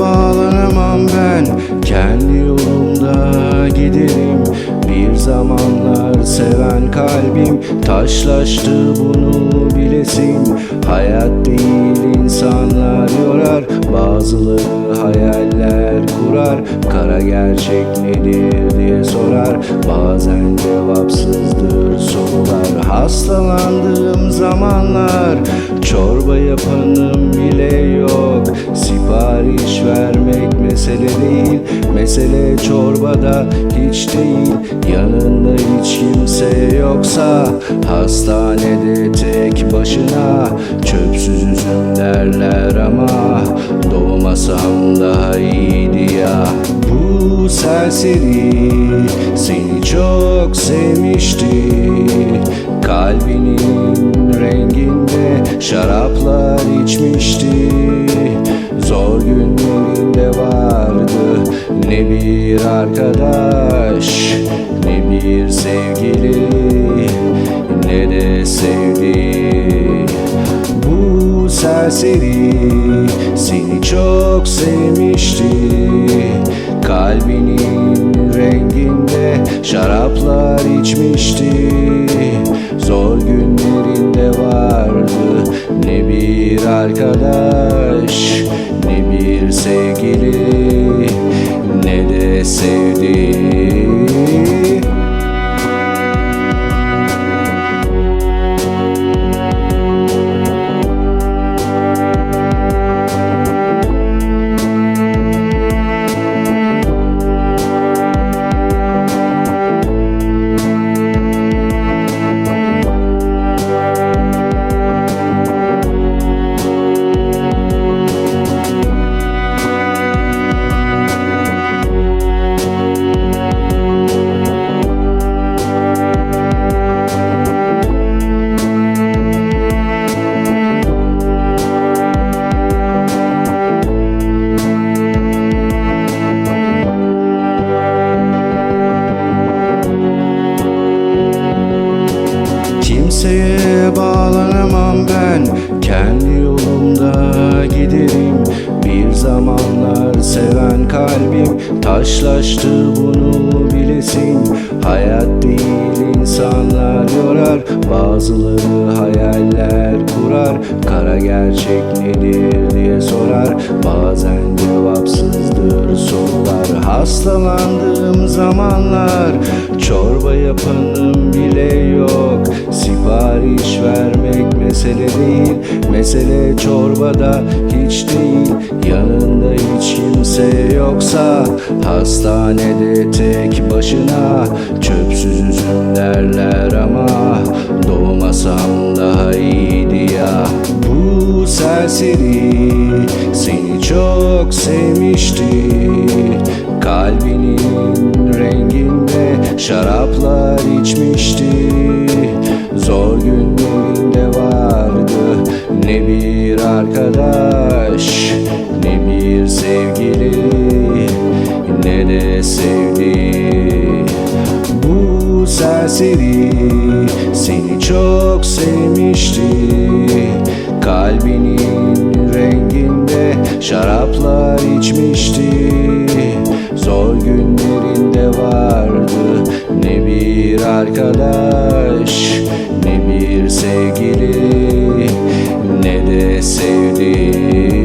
bağlanamam ben. Kendi yolumda giderim. Bir zamanlar seven kalbim Taşlaştı bunu bilesin. Hayat değil insanlar yorar. Bazıları hayaller kurar. Kara gerçek nedir diye sorar. Bazen cevapsızdır sorular. Hastalandığım zamanlar Çorba yapanım bile yok. Sipariş vermek mesele değil. Mesele çorbada hiç değil. Yanında hiç kimse yoksa Hastanede tek başına. Çöpsüz üzüm derler ama Doğmasam daha iyiydi ya. Bu serseri seni çok sevmişti. Kalbinin renginde şaraplar içmişti. Zor günlerinde vardı ne bir arkadaş Ne bir sevgili ne de sevdi Bu serseri seni çok sevmişti. Kalbinin renginde şaraplar içmişti. Zor günlerinde vardı ne bir arkadaş Ne bir sevgili ne de sevdi Kimseye bağlanamam ben. Kendi yolumda giderim. Bir zamanlar seven kalbim Taşlaştı bunu bilesin. Hayat değil insanlar yorar. Bazıları hayaller kurar. Kara gerçek nedir diye sorar. Bazen cevapsızdır sorular. Hastalandığım zamanlar Çorba yapanım bile yok mesele değil Mesele çorbada hiç değil. Yanında hiç kimse yoksa Hastanede tek başına Çöpsüz üzüm derler ama Doğmasam daha iyiydi ya. Bu serseri seni çok sevmişti. Kalbinin renginde şaraplar içmişti sevdi. Bu serseri seni çok sevmişti. Kalbinin renginde şaraplar içmişti. Zor günlerinde vardı. Ne bir arkadaş Ne bir sevgili ne de sevdi